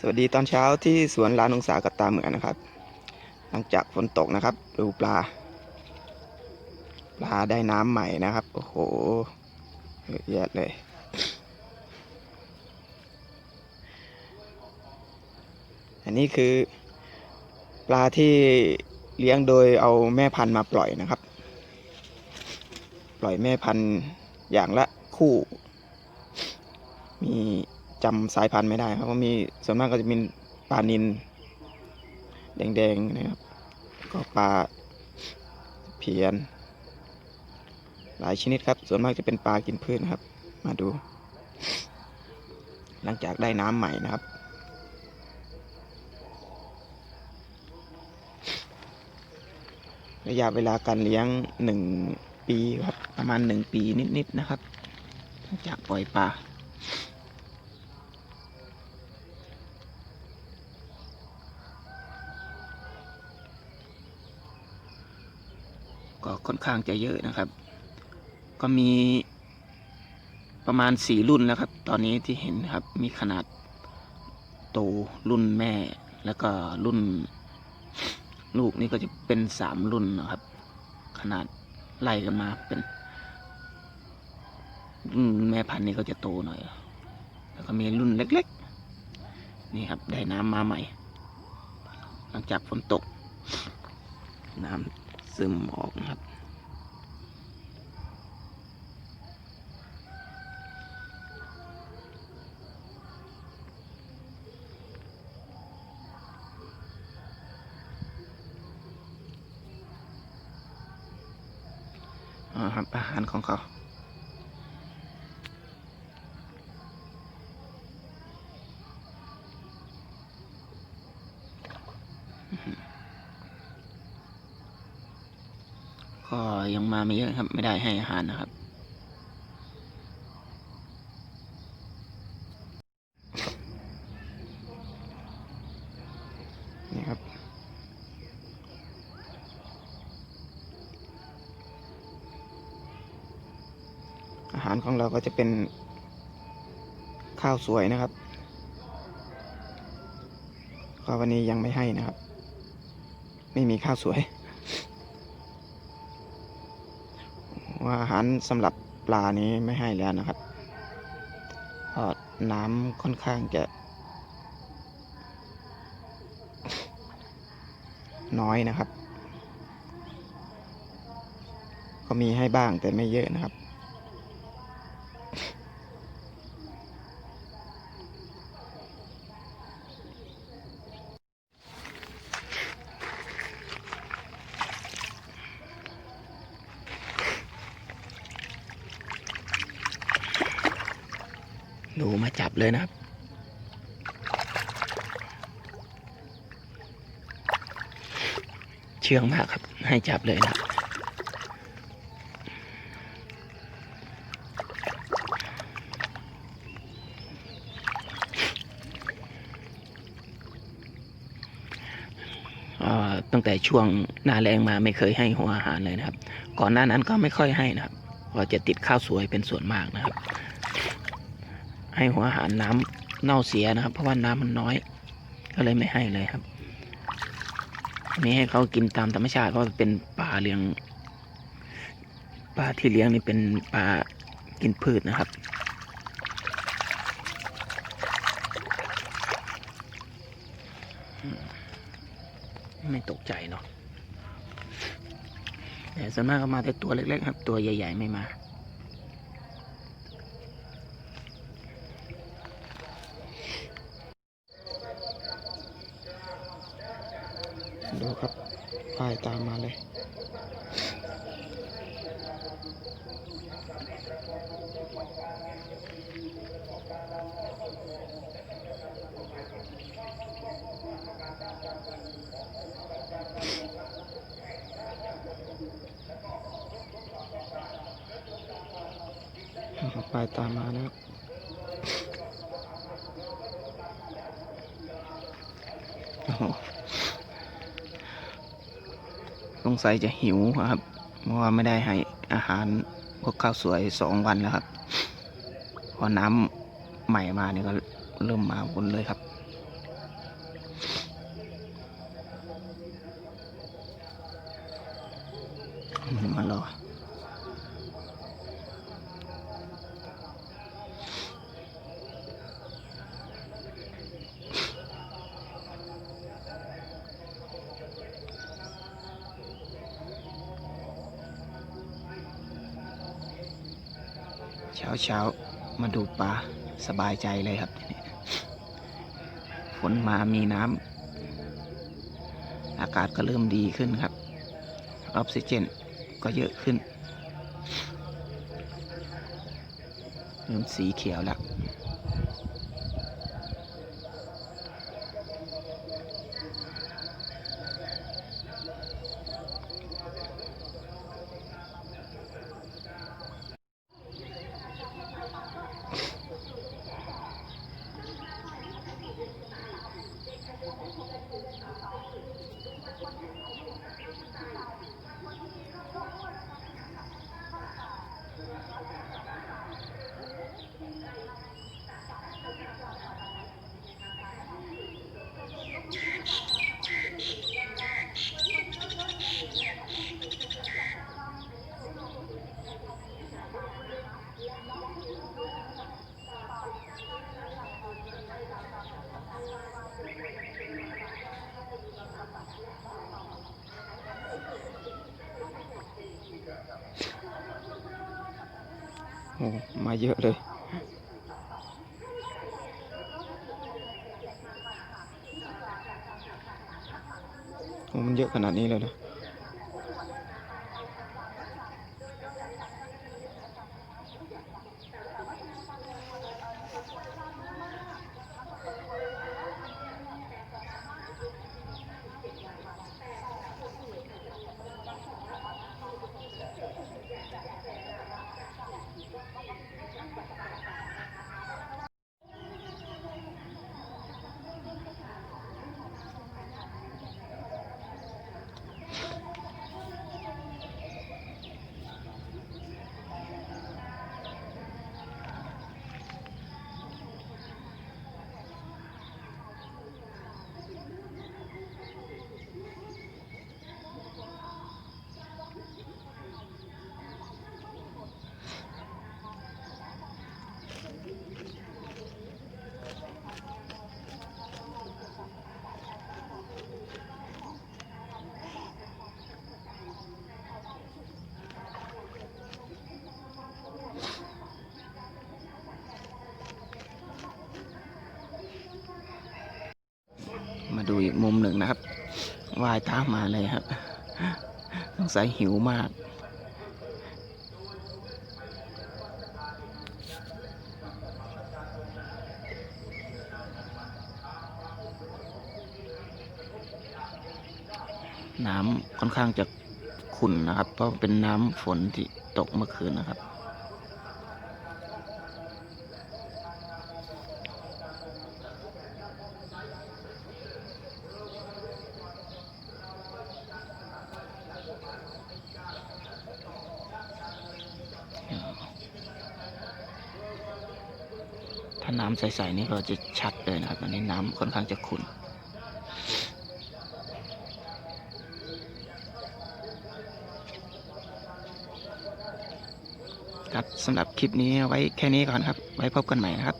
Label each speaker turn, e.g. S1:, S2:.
S1: สวัสดีตอนเช้าที่สวนลานองศากับตาเหมือนนะครับ หลังจากฝนตกนะครับ ดูปลา ปลาได้น้ำใหม่นะครับ โอ้โหเยอะแยะเลย อันนี้คือ ปลาที่เลี้ยงโดยเอาแม่พันธุ์มาปล่อยนะครับ ปล่อยแม่พันธุ์อย่างละคู่ มี จำสายพันธุ์ไม่ได้ครับว่ามีส่วนมากก็จะมีปลานินแดงๆนะครับ ก็ปลาเพียน หลายชนิดครับ ส่วนมากจะเป็นปลากินพืชนะครับ มาดู หลังจากได้น้ำใหม่นะครับ ระยะเวลาการเลี้ยงหนึ่งปีครับ ประมาณหนึ่งปีนิดๆนะครับหลังจากปล่อยปลา ก็ค่อนข้างจะเยอะนะครับ ก็มีประมาณสี่รุ่นแล้วครับ ตอนนี้ที่เห็นครับมีขนาดโตรุ่นแม่ แล้วก็รุ่น ลูกนี่ก็จะเป็นสามรุ่นนะครับ ขนาดไล่กันมาเป็นรุ่นแม่พันธุ์นี่ก็จะโตหน่อย แล้วก็มีรุ่นเล็กๆ นี่ครับได้น้ำมาใหม่ หลังจากฝนตก น้ำ ซึมออกนะครับอ่าครับ อาหารของเขา ก็ยังมาไม่เยอะครับ ไม่ได้ให้อาหารนะครับ นี่ครับ อาหารของเราก็จะเป็นข้าวสวยนะครับ ก็วันนี้ยังไม่ให้นะครับ ไม่มีข้าวสวย ว่าอาหารสำหรับปลานี้ไม่ให้แล้วนะครับเพราะน้ำค่อนข้างจะ น้อยนะครับ ก็มีให้บ้างแต่ไม่เยอะนะครับ หนูมาจับเลยนะครับ เชื่องมากครับ ให้จับเลยนะครับตั้งแต่ช่วงหน้าแรงมาไม่เคยให้หัวอาหารเลยนะครับ ก่อนหน้านั้นก็ไม่ค่อยให้นะครับก็จะติดข้าวสวยเป็นส่วนมากนะครับ ให้หัวอาหารน้ำเน่าเสียนะครับ เพราะว่าน้ำมันน้อย ก็เลยไม่ให้เลยครับอันนี้ให้เขากินตามธรรมชาติเพราะว่าเป็นปลาเลี้ยงปลาที่เลี้ยงนี่เป็นปลากินพืชนะครับไม่ตกใจเนาะแต่ส่วนมากก็มาแต่ตัวเล็กๆครับ ตัวใหญ่ ๆ ไม่มา ดูครับ ป้ายตามมาเลยป้ายตามมานะโอ้โห สงสัยจะหิวครับ เพราะว่าไม่ได้ให้อาหารพวกข้าวสวยสองวันแล้วครับ พอน้ำใหม่มาเนี่ยก็เริ่มมาบนเลยครับมารอ เช้าเช้ามาดูปลาสบายใจเลยครับฝนมามีน้ำอากาศก็เริ่มดีขึ้นครับ ออกซิเจนก็เยอะขึ้นเริ่มสีเขียวแล้ว มาเยอะเลยโอ้มันเยอะขนาดนี้เลยนะ ดูอีกมุมหนึ่งนะครับว่ายตามมาเลยครับสงสัยหิวมาก น้ำค่อนข้างจะขุ่นนะครับ เพราะเป็นน้ำฝนที่ตกเมื่อคืนนะครับ ถ้าน้ำใส ๆ นี่เราจะชัดเลยนะครับอันนี้น้ำค่อนข้างจะขุ่นครับสำหรับคลิปนี้ไว้แค่นี้ก่อนครับ ไว้พบกันใหม่นะครับ